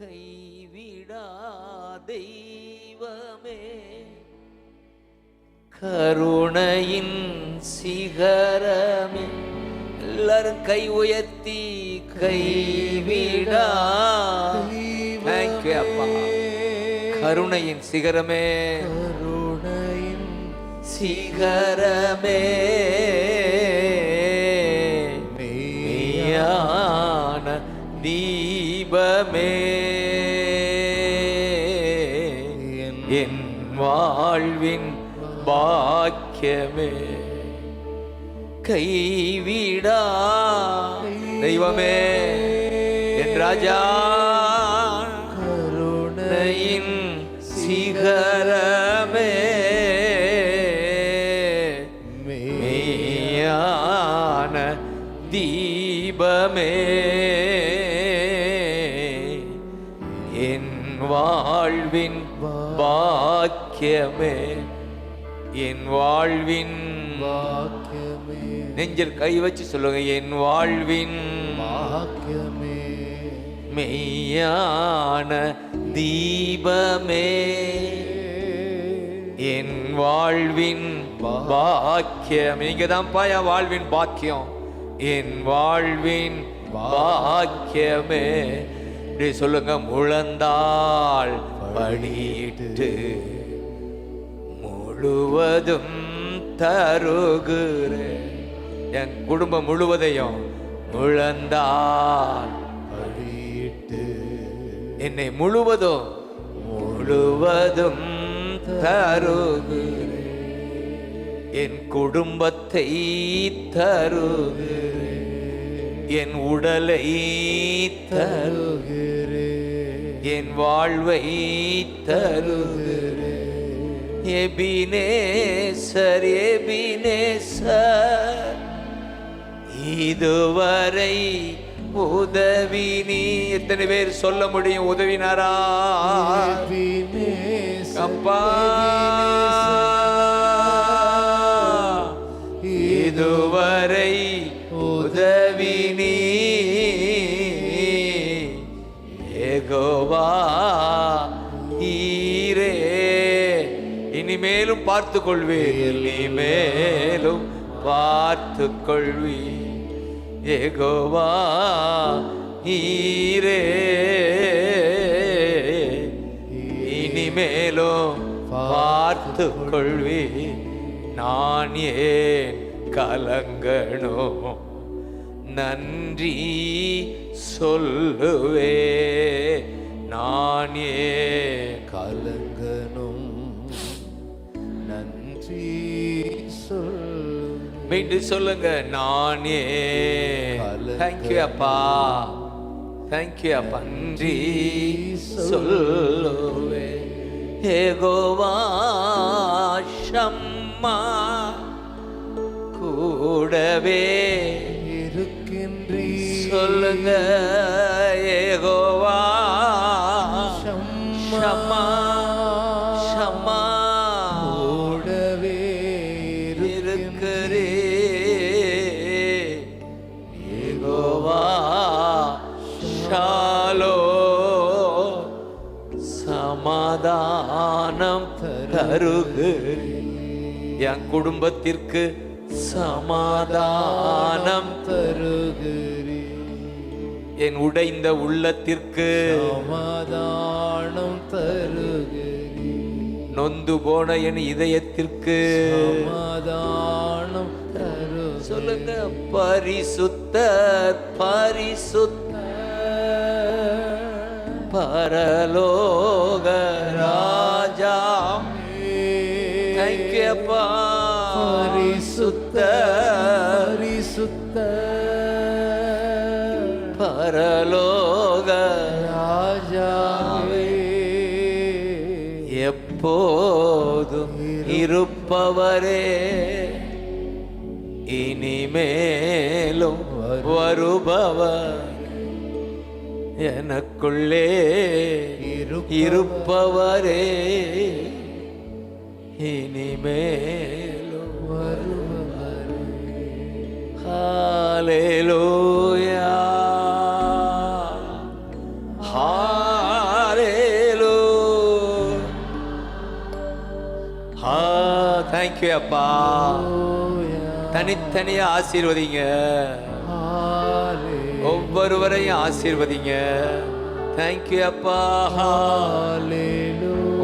கைவிடா தெய்வமே. கருணையின் சிகரமே. எல்லாரும் கை உயர்த்தி கைவிடா தேங்க்யூ அப்பா. கருணையின் சிகரமே. கருணையின் சிகரமே. மெய்யான தீபமே என் வாழ்வின் பாக்கியமே. கைவிடா. தெய்வமே என் ராஜா. கருணையின் சிகரமே. மெய்யான தீபமே. என் வாழ்வின் பாக்கியமே. என் வாழ்வின் வாக்கியமே நெஞ்சில் கை வச்சு சொல்லுங்க என் வாழ்வின் வாக்கியமே மெய்யான தீபமே. என் வாழ்வின் பாக்கியம். நீங்க தான் பாயா வாழ்வின் பாக்கியம். என் வாழ்வின் பாக்கியமே. இப்படி சொல்லுங்க முழந்தாள். படிட்டு முழுவதும் தருகிறேன். என் குடும்பம் முழுவதையும் முழந்தாள் படிட்டு என்னை முழுவதும் முழுவதும் தருகிறேன். என் குடும்பத்தை தருகிறேன். என் உடலை தரு என் வாழ்வை தருகிறேன் எபினேசர் எபினேசர் இதுவரை உதவி நீ எத்தனை பேர் சொல்ல முடியும் உதவினாரா? அப்பா. இதுவரை உதவி நீ ஏகோவா ஈரே. இனிமேலும் பார்த்து கொள்வீர் இனிமேலும் பார்த்து கொள்வீர் ஏகோவா ஈரே. இனிமேலும் பார்த்து கொள்வி நான் ஏன் கலங்கணும் நன்றி சொல்லுவே நான் கலங்கனும் நன்றி சொல் மீண்டும் சொல்லுங்க நான் தேங்க்யூ அப்பா. தேங்க்யூ அப்பா. நன்றி சொல்லுவே. ஏகோவா ஷம்மா. கூடவே இருக்கின்றீ சொல்லுங்க ஏகோவா. தருகிறே என் குடும்பத்திற்கு சமாதானம் தருகிறீ என் உடைந்த உள்ளத்திற்கு சமாதானம் தருகிறீ நொந்து போன என் இதயத்திற்கு சமாதானம் தரு சொல்லுங்க பரிசுத்தர் பரிசுத்த பரலோக ராஜா தேங்க்யூ அப்பா பரிசுத்த பரிசுத்த. பரலோக ராஜாவே. எப்போதும் இருப்பவரே. இனிமேலும் வருபவர் எனக்குள்ளே இருப்பவரே. ஹாரேலு ஹா தேங்க்யூ அப்பா. தனித்தனியா ஆசீர்வதிங்க. ஒவ்வொருவரையும் ஆசீர்வதிங்க. தேங்க்யூ அப்பா.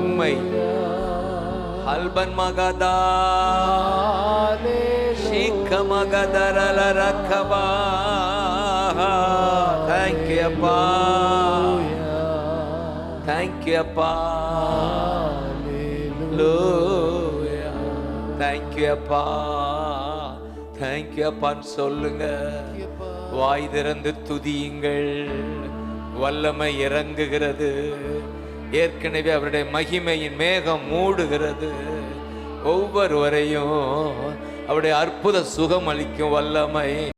உண்மை அல்பன் மகதா. சீக்க மகதரல ரக்கபா. தேங்க்யூ அப்பா. தேங்க்யூ அப்பா. தேங்க்யூ அப்பா. தேங்க்யூ அப்பான்னு சொல்லுங்க. வாய் திறந்து துதியுங்கள். வல்லமை இறங்குகிறது. ஏற்கனவே அவருடைய மகிமையின் மேகம் மூடுகிறது. ஒவ்வொருவரையும் அவருடைய அற்புத சுகம் அளிக்கும் வல்லமை.